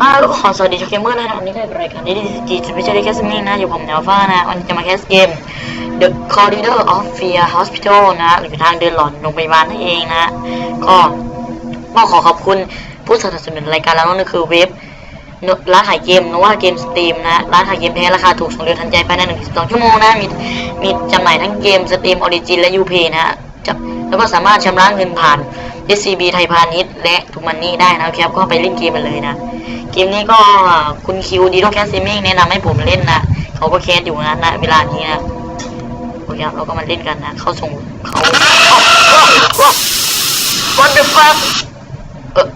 อ่าขอสวัสดีชาวเกมเมอร์นะวันนี้ก็เป็นรายการดีดีจีจะไม่ใช่แค่สมิ่งนะอยู่ผมแนวฟ้านะวันนี้จะมาแคสเกม The Corridor of Fear Hospital นะหรือทางเดินหลอนโรงพยาบาลนั่นเองนะ ก็ก็ขอขอบคุณผู้สนับสนุนรายการเรานั่นก็คือเว็บร้านขายเกมนวาเกมสตรีมนะร้านขายเกมแท้ราคาถูกส่งเร็วทันใจภายในหนึ่งถึงสองชั่วโมงนะมีมีจำหน่ายทั้งเกมสตรีมออริจินและยูเพนะจะแล้วก็สามารถชำระเงินผ่าน SCB ไทยพาณิชย์และทุกมันนี่ได้นะครับก็ไปเล่นเกมมันเลยนะ เกมนี้ก็คุณคิวดีโดแคสซิมิ่งแนะนำให้ผมเล่นนะเขาก็แคสอยู่นะณเวลานี้นะโอเคครับเราก็มาเล่นกันนะเขาส่งเขา What the fuck เออ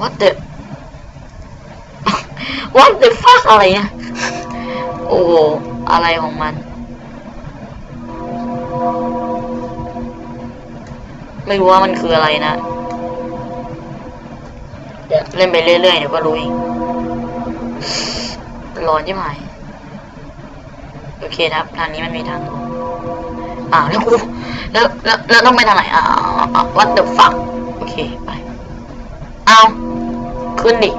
What the What the fuck อะไรเนี่ยโอ้โหอะไรของมัน ไม่รู้ว่ามันคืออะไรนะ เล่นไปเรื่อยๆเดี๋ยวก็รู้เองร้อนใช่ไหมโอเคครับทางนี้มันมีทางอ่าวแล้วกูแล้วแล้วแล้วต้องไปทางไหนอ่าวัดเดอะฟักโอเคไปเอาขึ้นดิ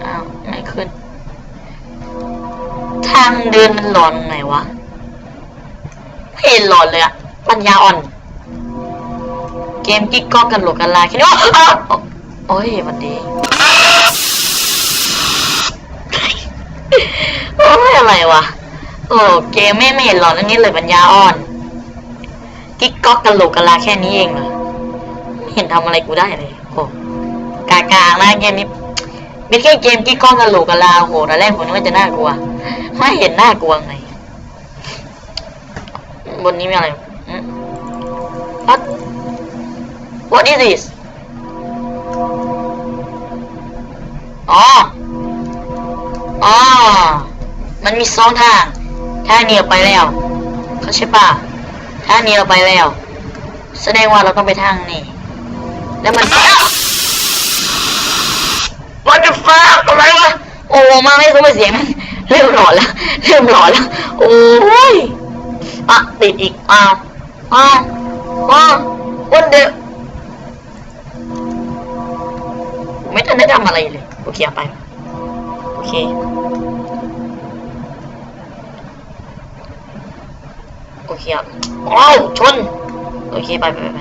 เอาไม่ขึ้น ทางเดินมันหลอนไหนวะไม่เห็นหลอนเลยอะปัญญาอ่อน เกมกิ๊กก๊อกกันหลกกันลาแค่นี้อ้าวอ้าว โอ้ยหวันดี โอ้ยอะไรวะ โอ้เกมไม่ไม่เห็นหรอกอันนี้เลยปัญญาอ่อน กิ๊กก๊อกกันโหลกกันลาแค่นี้เองเหรอไม่เห็นทำอะไรกูได้เลย โอ้กากาๆนะเกมนี้เป็นแค่เกมกิ๊กก๊อกกันโหลกกันลาโอ้โหตอนแรกผมนึกว่าจะน่ากลัว ไม่เห็นน่ากลัวไงบนนี้มีอะไรอืม What What is this อ๋อ อ๋อ มันมีสองทาง ทางนี้ออกไปแล้ว เขาใช่ป่ะทางนี้เราไปแล้ว แสดงว่าเราต้องไปทางนี้ แล้วมัน What the fuck อะไรวะ โอ้ มาไม่รู้ว่าเสียงมันเริ่มหลอนแล้ว เริ่มหลอนแล้ว โอ้ยอะติดอีก อ้าว อ้าวอ้าว What the ไม่ทันได้ทำอะไรเลย โอเคเอาไป โอเค โอเคครับอ้าวชน โอเคไปไปไปไป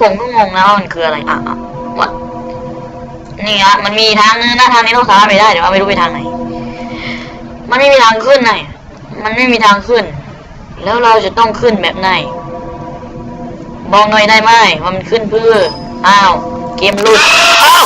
ผมก็งงนะว่ามันคืออะไร อะอะวัดนี่ฮะมันมีทางนึงนะทางนี้เราสามารถไปได้แต่ว่าไม่รู้ไปทางไหน มันไม่มีทางขึ้นไหน มันไม่มีทางขึ้น แล้วเราจะต้องขึ้นแบบไหน มองหน่อยได้ไหมว่ามันขึ้นเพื่ออ้าว เกมหลุด อ้าว